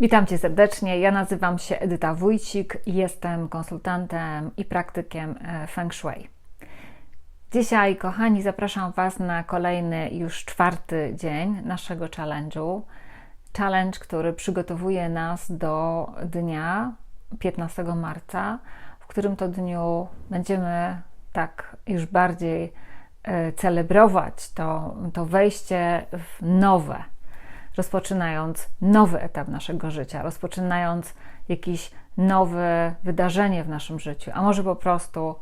Witam Cię serdecznie. Ja nazywam się Edyta Wójcik jestem konsultantem i praktykiem e, Feng Shui. Dzisiaj, kochani, zapraszam Was na kolejny już czwarty dzień naszego challenge'u. Challenge, który przygotowuje nas do dnia 15 marca, w którym to dniu będziemy tak już bardziej e, celebrować to, to wejście w nowe rozpoczynając nowy etap naszego życia, rozpoczynając jakieś nowe wydarzenie w naszym życiu, a może po prostu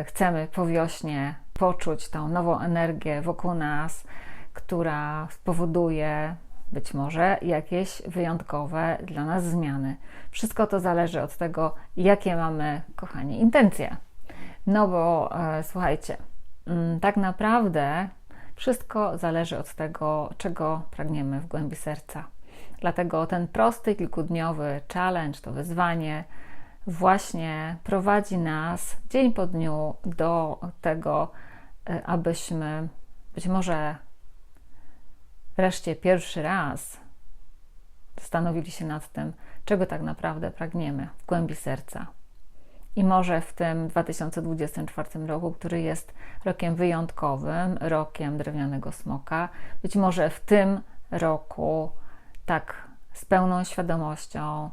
y, chcemy po wiośnie poczuć tą nową energię wokół nas, która spowoduje być może jakieś wyjątkowe dla nas zmiany. Wszystko to zależy od tego, jakie mamy, kochani, intencje. No bo y, słuchajcie, y, tak naprawdę wszystko zależy od tego, czego pragniemy w głębi serca. Dlatego ten prosty, kilkudniowy challenge, to wyzwanie, właśnie prowadzi nas dzień po dniu do tego, e, abyśmy być może wreszcie pierwszy raz zastanowili się nad tym, czego tak naprawdę pragniemy w głębi serca. I może w tym 2024 roku, który jest rokiem wyjątkowym, rokiem drewnianego smoka, być może w tym roku tak z pełną świadomością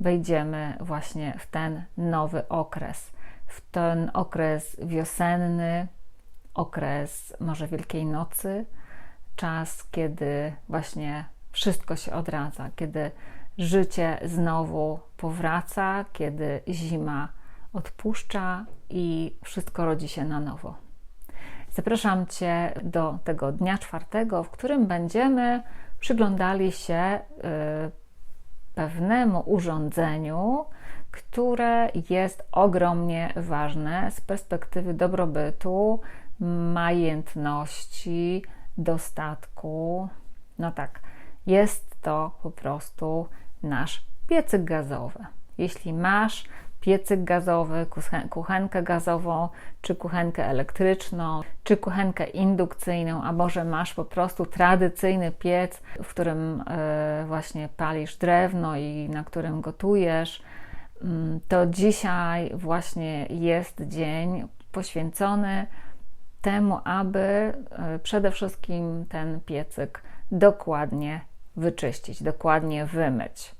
wejdziemy właśnie w ten nowy okres, w ten okres wiosenny, okres może Wielkiej Nocy, czas, kiedy właśnie wszystko się odradza, kiedy życie znowu powraca, kiedy zima odpuszcza i wszystko rodzi się na nowo. Zapraszam Cię do tego dnia czwartego, w którym będziemy przyglądali się y, pewnemu urządzeniu, które jest ogromnie ważne z perspektywy dobrobytu, majętności, dostatku. No tak, jest to po prostu nasz piecyk gazowy. Jeśli masz piecyk gazowy, kuchenkę gazową, czy kuchenkę elektryczną, czy kuchenkę indukcyjną, a może masz po prostu tradycyjny piec, w którym e, właśnie palisz drewno i na którym gotujesz, mm, to dzisiaj właśnie jest dzień poświęcony temu, aby e, przede wszystkim ten piecyk dokładnie wyczyścić, dokładnie wymyć.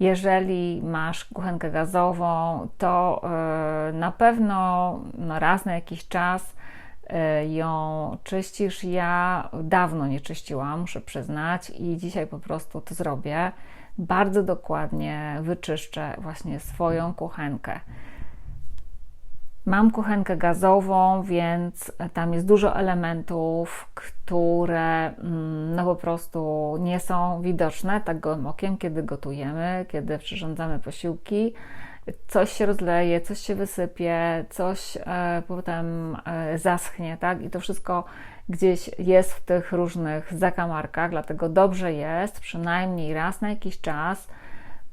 Jeżeli masz kuchenkę gazową, to e, na pewno raz na jakiś czas e, ją czyścisz. Ja dawno nie czyściłam, muszę przyznać, i dzisiaj po prostu to zrobię. Bardzo dokładnie wyczyszczę właśnie swoją kuchenkę. Mam kuchenkę gazową, więc tam jest dużo elementów, które mm, no po prostu nie są widoczne tak gołym okiem, kiedy gotujemy, kiedy przyrządzamy posiłki. Coś się rozleje, coś się wysypie, coś e, potem e, zaschnie, tak? I to wszystko gdzieś jest w tych różnych zakamarkach, dlatego dobrze jest przynajmniej raz na jakiś czas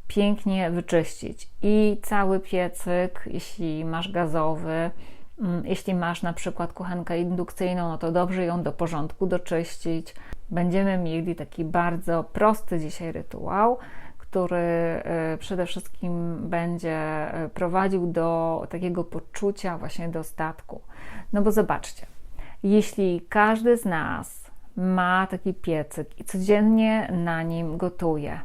pięknie wyczyścić. I cały piecyk, jeśli masz gazowy, mm, jeśli masz na przykład kuchenkę indukcyjną, no to dobrze ją do porządku doczyścić. Będziemy mieli taki bardzo prosty dzisiaj rytuał, który y, przede wszystkim będzie y, prowadził do takiego poczucia właśnie dostatku. No bo zobaczcie, jeśli każdy z nas ma taki piecyk i codziennie na nim gotuje,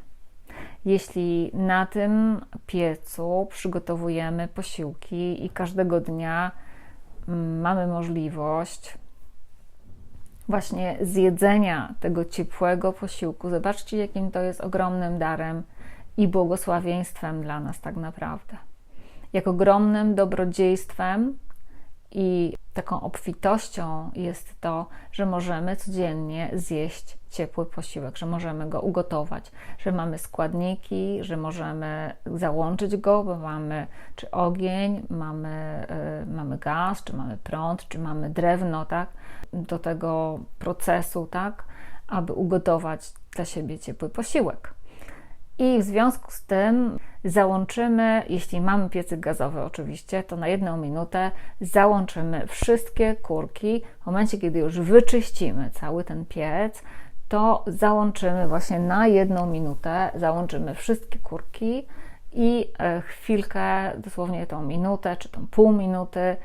jeśli na tym piecu przygotowujemy posiłki i każdego dnia mm, mamy możliwość właśnie zjedzenia tego ciepłego posiłku, zobaczcie, jakim to jest ogromnym darem i błogosławieństwem dla nas, tak naprawdę. Jak ogromnym dobrodziejstwem i taką obfitością jest to, że możemy codziennie zjeść ciepły posiłek, że możemy go ugotować, że mamy składniki, że możemy załączyć go, bo mamy czy ogień, mamy, yy, mamy gaz, czy mamy prąd, czy mamy drewno, tak, do tego procesu, tak, aby ugotować dla siebie ciepły posiłek. I w związku z tym załączymy, jeśli mamy piecyk gazowy oczywiście, to na jedną minutę załączymy wszystkie kurki. W momencie, kiedy już wyczyścimy cały ten piec, to załączymy właśnie na jedną minutę, załączymy wszystkie kurki i e, chwilkę, dosłownie tą minutę czy tą pół minuty,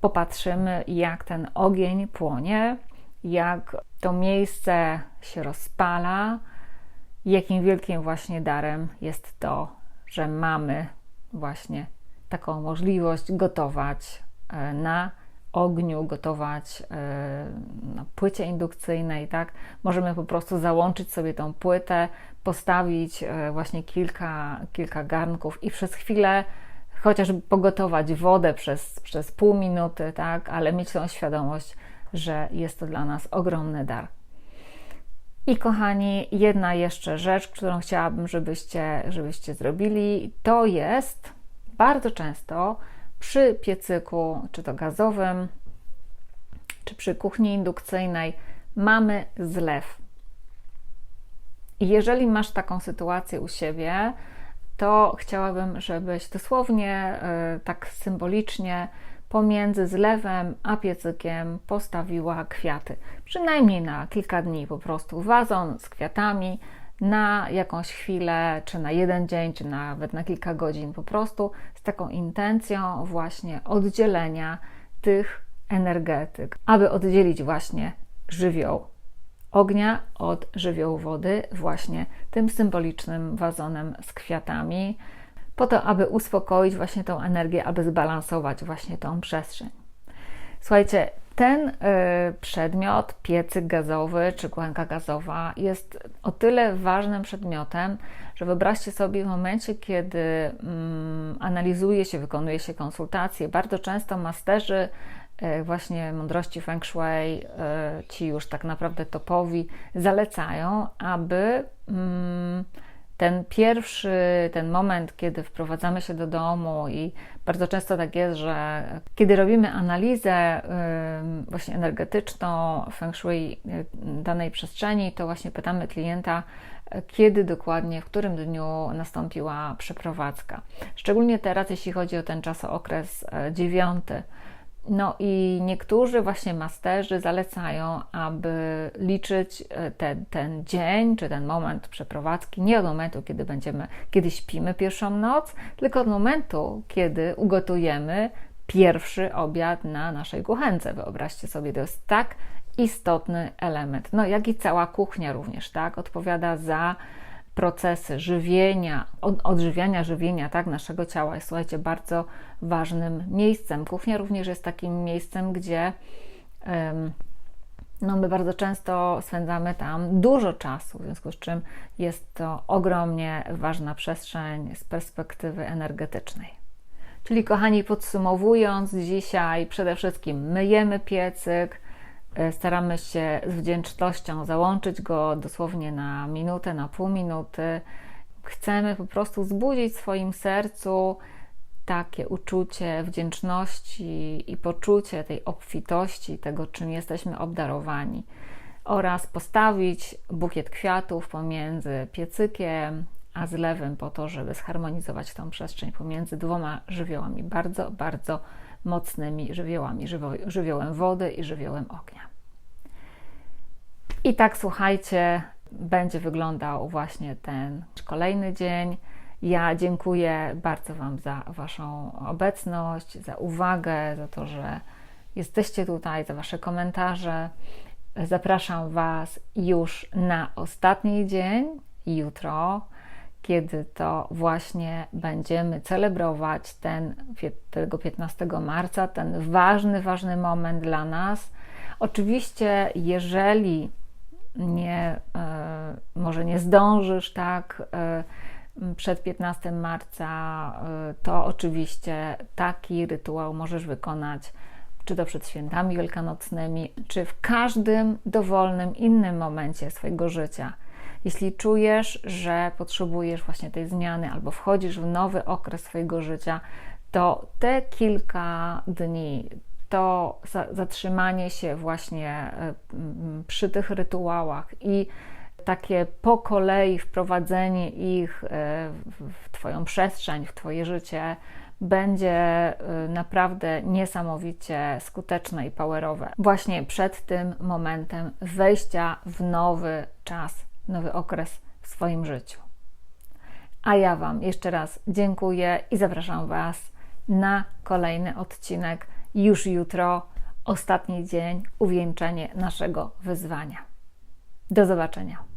popatrzymy, jak ten ogień płonie, jak to miejsce się rozpala, jakim wielkim właśnie darem jest to, że mamy właśnie taką możliwość gotować e, na ogniu, gotować e, na płycie indukcyjnej, tak? Możemy po prostu załączyć sobie tą płytę, postawić e, właśnie kilka, kilka garnków i przez chwilę chociażby pogotować wodę przez, przez pół minuty, tak? Ale mieć tą świadomość, że jest to dla nas ogromny dar. I kochani, jedna jeszcze rzecz, którą chciałabym, żebyście, żebyście zrobili, to jest bardzo często przy piecyku, czy to gazowym, czy przy kuchni indukcyjnej, mamy zlew. Jeżeli masz taką sytuację u siebie, to chciałabym, żebyś dosłownie, y, tak symbolicznie, pomiędzy zlewem a piecykiem postawiła kwiaty. Przynajmniej na kilka dni po prostu wazon z kwiatami na jakąś chwilę, czy na jeden dzień, czy nawet na kilka godzin, po prostu z taką intencją właśnie oddzielenia tych energetyk, aby oddzielić właśnie żywioł ognia od żywiołu wody, właśnie tym symbolicznym wazonem z kwiatami, po to, aby uspokoić właśnie tą energię, aby zbalansować właśnie tą przestrzeń. Słuchajcie, ten y, przedmiot, piecyk gazowy czy kłęka gazowa, jest o tyle ważnym przedmiotem, że wyobraźcie sobie w momencie, kiedy mm, analizuje się, wykonuje się konsultacje, bardzo często masterzy y, właśnie mądrości Feng Shui, y, ci już tak naprawdę topowi, zalecają, aby mm, ten pierwszy, ten moment, kiedy wprowadzamy się do domu i bardzo często tak jest, że kiedy robimy analizę właśnie energetyczną, feng shui y, danej przestrzeni, to właśnie pytamy klienta, kiedy dokładnie, w którym dniu nastąpiła przeprowadzka. Szczególnie teraz, jeśli chodzi o ten czasokres e, dziewiąty, no i niektórzy właśnie masterzy zalecają, aby liczyć e, ten, ten dzień czy ten moment przeprowadzki nie od momentu, kiedy będziemy, kiedy śpimy pierwszą noc, tylko od momentu, kiedy ugotujemy pierwszy obiad na naszej kuchence. Wyobraźcie sobie, to jest tak istotny element. No jak i cała kuchnia również, tak, odpowiada za procesy żywienia, odżywiania, żywienia tak, naszego ciała jest, słuchajcie, bardzo ważnym miejscem. Kuchnia również jest takim miejscem, gdzie no my bardzo często spędzamy tam dużo czasu, w związku z czym jest to ogromnie ważna przestrzeń z perspektywy energetycznej. Czyli, kochani, podsumowując, dzisiaj przede wszystkim myjemy piecyk, staramy się z wdzięcznością załączyć go dosłownie na minutę, na pół minuty. Chcemy po prostu wzbudzić w swoim sercu takie uczucie wdzięczności i poczucie tej obfitości, tego czym jesteśmy obdarowani, oraz postawić bukiet kwiatów pomiędzy piecykiem a zlewem, po to, żeby zharmonizować tą przestrzeń pomiędzy dwoma żywiołami, bardzo, bardzo mocnymi żywiołami, żywiołem wody i żywiołem ognia. I tak słuchajcie, będzie wyglądał właśnie ten kolejny dzień. Ja dziękuję bardzo Wam za Waszą obecność, za uwagę, za to, że jesteście tutaj, za Wasze komentarze. Zapraszam Was już na ostatni dzień, jutro, kiedy to właśnie będziemy celebrować ten, tego 15 marca, ten ważny, ważny moment dla nas. Oczywiście, jeżeli nie, e, może nie zdążysz, tak, e, przed 15 marca, e, to oczywiście taki rytuał możesz wykonać czy to przed świętami wielkanocnymi, czy w każdym dowolnym innym momencie swojego życia. Jeśli czujesz, że potrzebujesz właśnie tej zmiany albo wchodzisz w nowy okres swojego życia, to te kilka dni, to zatrzymanie się właśnie e, przy tych rytuałach i takie po kolei wprowadzenie ich e, w Twoją przestrzeń, w Twoje życie będzie y, naprawdę niesamowicie skuteczne i powerowe. Właśnie przed tym momentem wejścia w nowy czas, nowy okres w swoim życiu. A ja Wam jeszcze raz dziękuję i zapraszam Was na kolejny odcinek już jutro, ostatni dzień, uwieńczenie naszego wyzwania. Do zobaczenia.